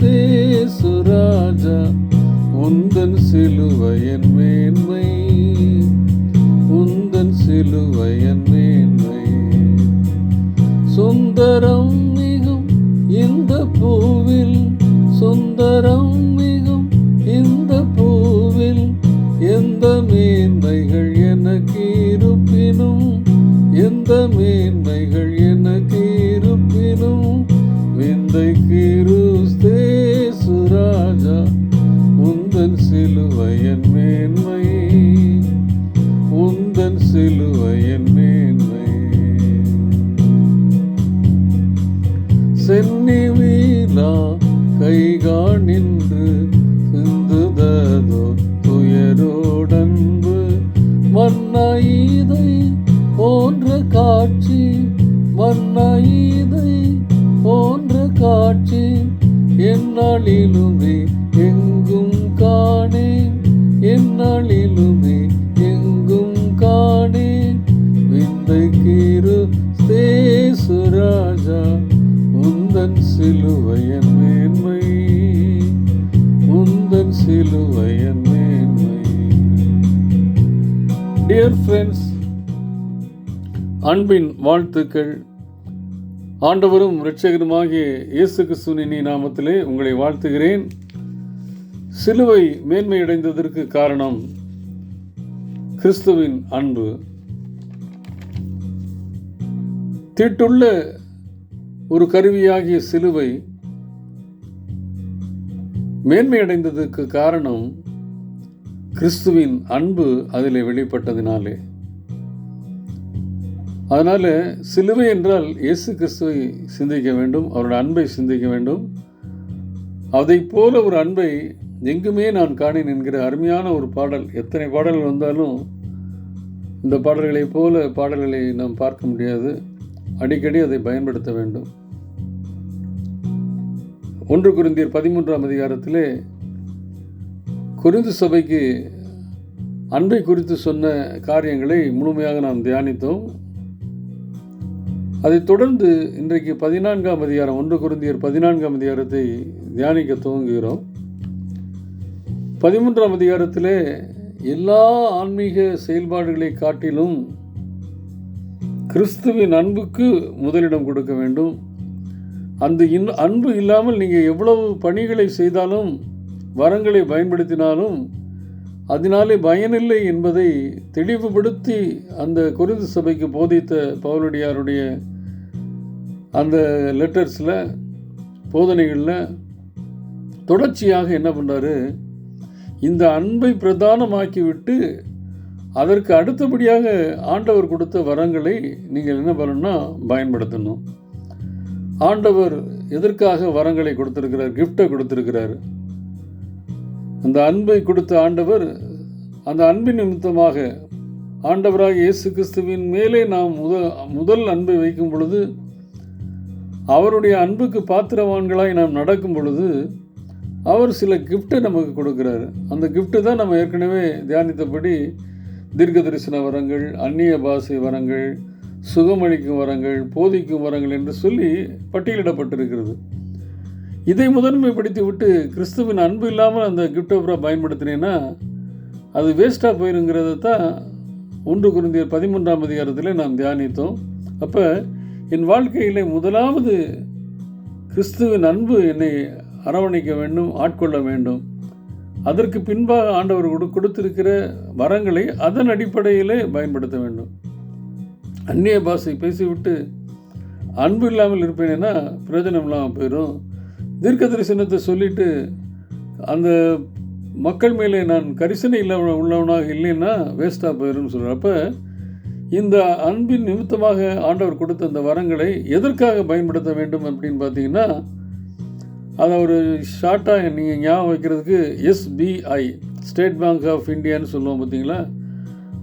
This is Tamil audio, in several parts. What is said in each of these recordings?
தேசுராஜா உந்தன் சிலுவையின் மேன்மை சென்னி வீலா கைகா நின்று சிந்துததோ துயரோடன்பு. மன்னாயிதை போன்ற காட்சி மன்னாயிதை போன்ற காட்சி எந்நாளிலுமே எங்கும் காணேன். எந்நாளிலுமே உந்தன் சிலுவையன் மேன்மை. உந்தன் சிலுவையன் மேன்மை. டியர் ஃப்ரெண்ட்ஸ் அன்பின் வாழ்த்துக்கள். ஆண்டவரும் இரட்சகருமாகிய இயேசு கிறிஸ்துவின் நாமத்திலே உங்களை வாழ்த்துகிறேன். சிலுவை மேன்மையடைந்ததற்கு காரணம் கிறிஸ்துவின் அன்பு. தீட்டுள்ள ஒரு கருவியாகிய சிலுவை மேன்மையடைந்ததுக்கு காரணம் கிறிஸ்துவின் அன்பு அதில் வெளிப்பட்டதினாலே. அதனால் சிலுவை என்றால் இயேசு கிறிஸ்துவை சிந்திக்க வேண்டும் அவருடைய அன்பை சிந்திக்க வேண்டும். அதை போல ஒரு அன்பை எங்குமே நான் காணேன் என்கிற அருமையான ஒரு பாடல். எத்தனை பாடல்கள் வந்தாலும் இந்த பாடல்களைப் போல பாடல்களை நாம் பார்க்க முடியாது. அடிக்கடி அதை பயன்படுத்த வேண்டும். ஒன்று குருந்தியர் பதிமூன்றாம் அதிகாரத்திலே குறிந்து சபைக்கு அன்பை குறித்து சொன்ன காரியங்களை முழுமையாக நாம் தியானித்தோம். அதைத் தொடர்ந்து இன்றைக்கு பதினான்காம் அதிகாரம் ஒன்று குருந்தியர் பதினான்காம் அதிகாரத்தை தியானிக்க துவங்குகிறோம். பதிமூன்றாம் அதிகாரத்திலே எல்லா ஆன்மீக செயல்பாடுகளை காட்டிலும் கிறிஸ்துவின் அன்புக்கு முதலிடம் கொடுக்க வேண்டும். அந்த இன் அன்பு இல்லாமல் நீங்கள் எவ்வளவு பணிகளை செய்தாலும் வரங்களை பயன்படுத்தினாலும் அதனாலே பயனில்லை என்பதை தெளிவுபடுத்தி அந்த குருது சபைக்கு போதித்த பவுலடியாருடைய அந்த லெட்டர்ஸில் போதனைகளில் தொடர்ச்சியாக என்ன பண்ணுறாரு இந்த அன்பை பிரதானமாக்கிவிட்டு அதற்கு அடுத்தபடியாக ஆண்டவர் கொடுத்த வரங்களை நீங்கள் என்ன பண்ணணும்னா பயன்படுத்தணும். ஆண்டவர் எதற்காக வரங்களை கொடுத்துருக்கிறார்? கிஃப்டை கொடுத்துருக்கிறார். அந்த அன்பை கொடுத்த ஆண்டவர் அந்த அன்பின் நிமித்தமாக ஆண்டவராக இயேசு கிறிஸ்துவின் மேலே நாம் முத முதல் அன்பை வைக்கும் பொழுது அவருடைய அன்புக்கு பாத்திரவான்களாய் நாம் நடக்கும் பொழுது அவர் சில கிஃப்ட்டை நமக்கு கொடுக்குறாரு. அந்த கிஃப்ட்டு தான் நம்ம ஏற்கனவே தியானித்தபடி தீர்க்க தரிசன வரங்கள் அந்நிய பாசை வரங்கள் சுகமளிக்கும் வரங்கள் போதிக்கும் வரங்கள் என்று சொல்லி பட்டியலிடப்பட்டிருக்கிறது. இதை முதன்மைப்படுத்தி விட்டு கிறிஸ்துவின் அன்பு இல்லாமல் அந்த கிஃப்ட் ஆஃபரை பயன்படுத்தினேன்னா அது வேஸ்ட்டாக போயிருங்கிறத தான் ஒன்று குருந்தியர் பதிமூன்றாம் அதிகாரத்தில் நாம் தியானித்தோம். அப்போ என் வாழ்க்கையில் முதலாவது கிறிஸ்துவின் அன்பு என்னை அரவணைக்க வேண்டும் ஆட்கொள்ள வேண்டும். அதற்கு பின்பாக ஆண்டவர் கொடு கொடுத்திருக்கிற வரங்களை அதன் அடிப்படையிலே பயன்படுத்த வேண்டும். அந்நிய பாஷை பேசிவிட்டு அன்பு இல்லாமல் இருப்பேனேன்னா பிரயோஜனம் இல்லாமல் போயிடும் தீர்க்க தரிசனத்தை சொல்லிட்டு அந்த மக்கள் மேலே நான் கரிசனை இல்லாம உள்ளவனாக இல்லைன்னா வேஸ்ட்டாக போயிடும்னு சொல்கிறப்ப இந்த அன்பின் நிமித்தமாக ஆண்டவர் கொடுத்த அந்த வரங்களை எதற்காக பயன்படுத்த வேண்டும் அப்படின்னு பார்த்தீங்கன்னா அதை ஒரு ஷார்ட்டாக நீங்கள் ஞாபகம் வைக்கிறதுக்கு எஸ்பிஐ ஸ்டேட் பேங்க் ஆஃப் இந்தியான்னு சொல்லுவோம் பார்த்தீங்களா?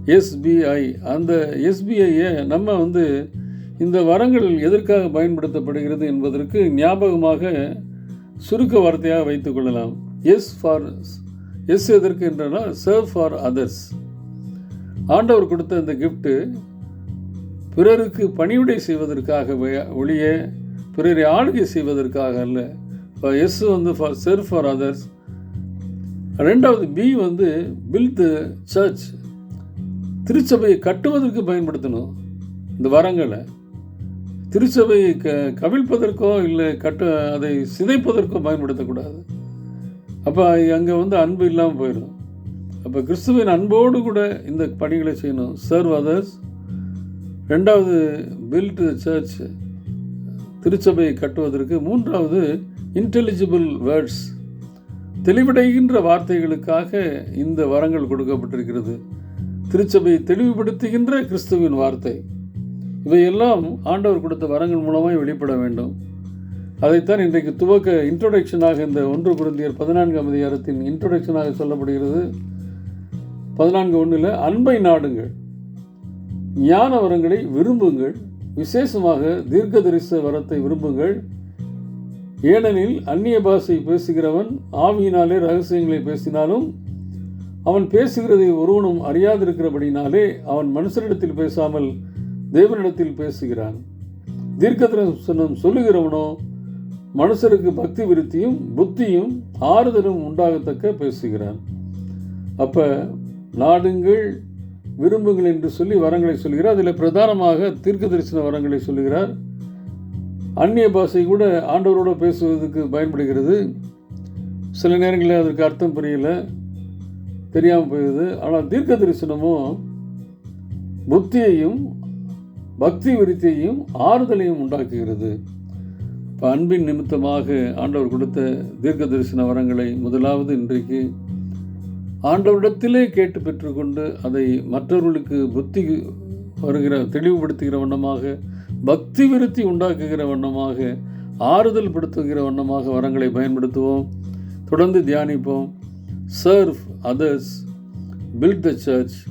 எஸ்பிஐ அந்த எஸ்பிஐயை நம்ம வந்து இந்த வரங்கள் எதற்காக பயன்படுத்தப்படுகிறது என்பதற்கு ஞாபகமாக சுருக்க வார்த்தையாக வைத்துக்கொள்ளலாம் எஸ் ஃபார் எஸ் எதற்கு என்றால் சர்வ் ஃபார் அதர்ஸ் ஆண்டவர் கொடுத்த இந்த கிஃப்ட்டு பிறருக்கு பணிவிடை செய்வதற்காக ஒளிய ஒழிய பிறரை ஆளுகை செய்வதற்காக அல்ல எஸ் வந்து ஃபார் சேர் ஃபார் அதர்ஸ் ரெண்டாவது பி வந்து பில் த சர்ச் திருச்சபையை கட்டுவதற்கு பயன்படுத்தணும். இந்த வரங்களை திருச்சபையை க கவிழ்ப்பதற்கோ இல்லை கட்ட அதை சிதைப்பதற்கோ பயன்படுத்தக்கூடாது. அப்போ அங்கே வந்து அன்பு இல்லாமல் போயிடும். அப்போ கிறிஸ்துவின் அன்போடு கூட இந்த பணிகளை செய்யணும். சர்வ் அதர்ஸ் ரெண்டாவது பில்ட் சர்ச் திருச்சபையை கட்டுவதற்கு. மூன்றாவது இன்டெலிஜிபிள் வேர்ட்ஸ் தெளிவடைகின்ற வார்த்தைகளுக்காக இந்த வரங்கள் கொடுக்கப்பட்டிருக்கிறது. திருச்சபை தெளிவுபடுத்துகின்ற கிறிஸ்துவின் வார்த்தை. இவையெல்லாம் ஆண்டவர் கொடுத்த வரங்கள் மூலமாய் வெளிப்பட வேண்டும். அதைத்தான் இன்றைக்கு துவக்க இன்ட்ரோடக்ஷனாக இந்த ஒன்று குருந்தியர் பதினான்காம் அதிகாரத்தின் இன்ட்ரோடக்ஷனாக சொல்லப்படுகிறது. பதினான்கு ஒன்றில் அன்பை நாடுங்கள் ஞான வரங்களை விரும்புங்கள் விசேஷமாக தீர்க்கதரிச வரத்தை விரும்புங்கள் ஏனெனில் அந்நிய பாஷை பேசுகிறவன் ஆவியினாலே ரகசியங்களை பேசினாலும் அவன் பேசுகிறதை ஒருவனும் அறியாதிருக்கிறபடினாலே அவன் மனுஷரிடத்தில் பேசாமல் தேவனிடத்தில் பேசுகிறான். தீர்க்கதரிசனம் சொல்லுகிறவனோ மனுஷருக்கு பக்தி விருத்தியும் புத்தியும் ஆறுதலும் உண்டாகத்தக்க பேசுகிறான். அப்போ நாடுங்கள் விரும்புங்கள் என்று சொல்லி வரங்களை சொல்கிறார் அதில் பிரதானமாக தீர்க்க தரிசன வரங்களை சொல்லுகிறார். அந்நிய பாஷை கூட ஆண்டவரோட பேசுவதற்கு பயன்படுகிறது. சில நேரங்களில் அதற்கு அர்த்தம் புரியல தெரியாமல் போயிடுது ஆனால் தீர்க்க தரிசனமும் புத்தியையும் பக்தி விருத்தியையும் ஆறுதலையும் உண்டாக்குகிறது. இப்போ அன்பின் நிமித்தமாக ஆண்டவர் கொடுத்த தீர்க்க தரிசன வரங்களை முதலாவது இன்றைக்கு ஆண்டவரிடத்திலே கேட்டு பெற்றுக்கொண்டு அதை மற்றவர்களுக்கு புத்தி வருகிற தெளிவுபடுத்துகிற வண்ணமாக பக்தி விருத்தி உண்டாக்குகிற வண்ணமாக ஆறுதல் படுத்துகிற வண்ணமாக வரங்களை பயன்படுத்துவோம். தொடர்ந்து தியானிப்போம். Serve others build the church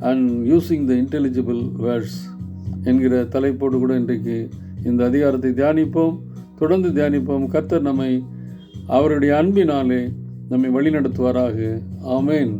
and using the intelligible words என்கிற தலைப்போடு கூட இன்றைக்கு இந்த அதிகாரத்தை தியானிப்போம். தொடர்ந்து தியானிப்போம். கர்த்தர் நம்மை அவருடைய அன்பினாலே நம்மை வழிநடத்துவாராக. ஆமேன்.